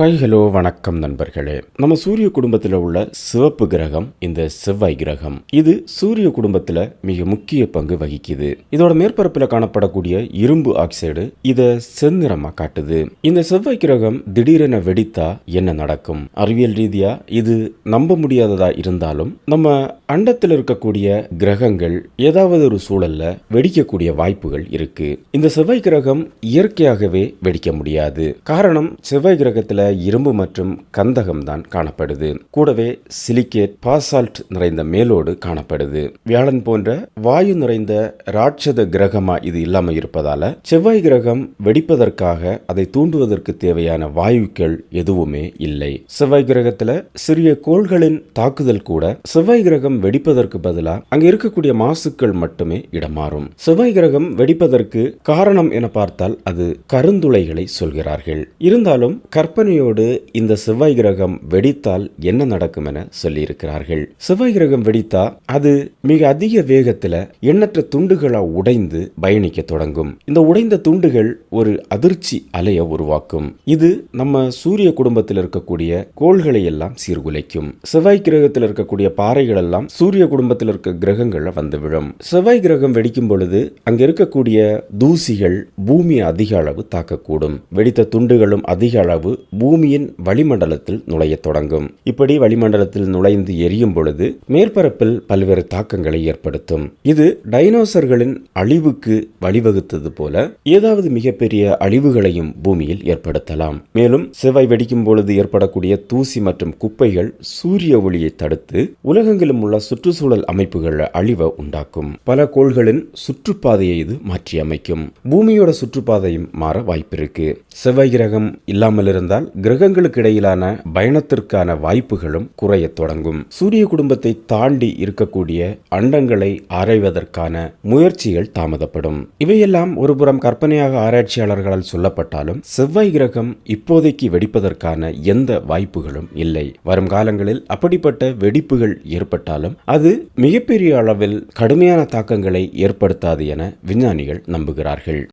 Hi hello வணக்கம் நண்பர்களே. நம்ம சூரிய குடும்பத்தில் உள்ள சிவப்பு கிரகம் இந்த செவ்வாய் கிரகம் இது சூரிய குடும்பத்தில் மிக முக்கிய பங்கு வகிக்குது. இதோட மேற்பரப்பில் காணப்படக்கூடிய இரும்பு ஆக்சைடு இதை செந்நிறமா காட்டுது. இந்த செவ்வாய் கிரகம் திடீரென வெடித்தா என்ன நடக்கும்? அறிவியல் ரீதியா இது நம்ப முடியாததா இருந்தாலும் நம்ம அண்டத்தில் இருக்கக்கூடிய கிரகங்கள் ஏதாவது ஒரு சூழல்ல வெடிக்கக்கூடிய வாய்ப்புகள் இருக்கு. இந்த செவ்வாய் கிரகம் இயற்கையாகவே வெடிக்க முடியாது. காரணம் செவ்வாய் கிரகத்தில் இரும்பு மற்றும் கந்தகம் தான் காணப்படுது. கூடவே சிலிக்கேட் பாசால்ட் நிறைந்த மேலோடு காணப்படுது. வியாழன் போன்ற வாயு நிறைந்த ராட்சத கிரகமா இது இல்லாம இருப்பதால செவ்வாய் கிரகம் வெடிப்பதற்காக அதை தூண்டுவதற்கு தேவையான வாயுக்கள் எதுவுமே இல்லை. செவ்வாய் கிரகத்துல சிறிய கோள்களின் தாக்குதல் கூட செவ்வாய் கிரகம் வெடிப்பதற்கு பதிலா அங்க இருக்கக்கூடிய மாசுக்கள் மட்டுமே இடமாறும். செவ்வாய் கிரகம் வெடிப்பதற்கு காரணம் என பார்த்தால் அது கருந்துளைகளை சொல்கிறார்கள். இருந்தாலும் கற்பனை கற்பனையோடு இந்த செவ்வாய் கிரகம் வெடித்தால் என்ன நடக்கும் என சொல்லியிருக்கிறார்கள். செவ்வாய் கிரகம் வெடித்தா அது மிக அதிக வேகத்துல எண்ணற்ற துண்டுகளா உடைந்து பயணிக்க தொடங்கும். இந்த உடைந்த துண்டுகள் ஒரு அதிர்ச்சி அலைய உருவாக்கும். இது நம்ம சூரிய குடும்பத்தில் இருக்கக்கூடிய கோள்களை எல்லாம் சீர்குலைக்கும். செவ்வாய் கிரகத்தில் இருக்கக்கூடிய பாறைகள் எல்லாம் சூரிய குடும்பத்தில் இருக்க கிரகங்கள்ல வந்து விழும். செவ்வாய் கிரகம் வெடிக்கும் பொழுது அங்க இருக்கக்கூடிய தூசிகள் பூமியை அதிக அளவு தாக்கக்கூடும். வெடித்த துண்டுகளும் அதிக அளவு பூமியின் வளிமண்டலத்தில் நுழையத் தொடங்கும். இப்படி வளிமண்டலத்தில் நுழைந்து எரியும் பொழுது மேற்பரப்பில் பல்வேறு தாக்கங்களை ஏற்படுத்தும். இது டைனோசர்களின் அழிவுக்கு வழிவகுத்தது போல ஏதாவது மிகப்பெரிய அழிவுகளையும் பூமியில் ஏற்படுத்தலாம். மேலும் செவ்வாய் வெடிக்கும் பொழுது ஏற்படக்கூடிய தூசி மற்றும் குப்பைகள் சூரிய ஒளியை தடுத்து உலகெங்கிலும் உள்ள சுற்றுச்சூழல் அமைப்புகள் அழிவை உண்டாக்கும். பல கோள்களின் சுற்றுப்பாதையை இது மாற்றி அமைக்கும் பூமியோட சுற்றுப்பாதையும் மாற வாய்ப்பிருக்கு. செவ்வாய் கிரகம் இல்லாமல் இருந்தால் கிரகங்களுக்கு இடையிலான பயணத்திற்கான வாய்ப்புகளும் குறையத் தொடங்கும். சூரிய குடும்பத்தை தாண்டி இருக்கக்கூடிய அண்டங்களை ஆராய்வதற்கான முயற்சிகள் தாமதப்படும். இவையெல்லாம் ஒருபுறம் கற்பனையாக ஆராய்ச்சியாளர்களால் சொல்லப்பட்டாலும் செவ்வாய் கிரகம் இப்போதைக்கு வெடிப்பதற்கான எந்த வாய்ப்புகளும் இல்லை. வரும் காலங்களில் அப்படிப்பட்ட வெடிப்புகள் ஏற்பட்டாலும் அது மிகப்பெரிய அளவில் கடுமையான தாக்கங்களை ஏற்படுத்தாது என விஞ்ஞானிகள் நம்புகிறார்கள்.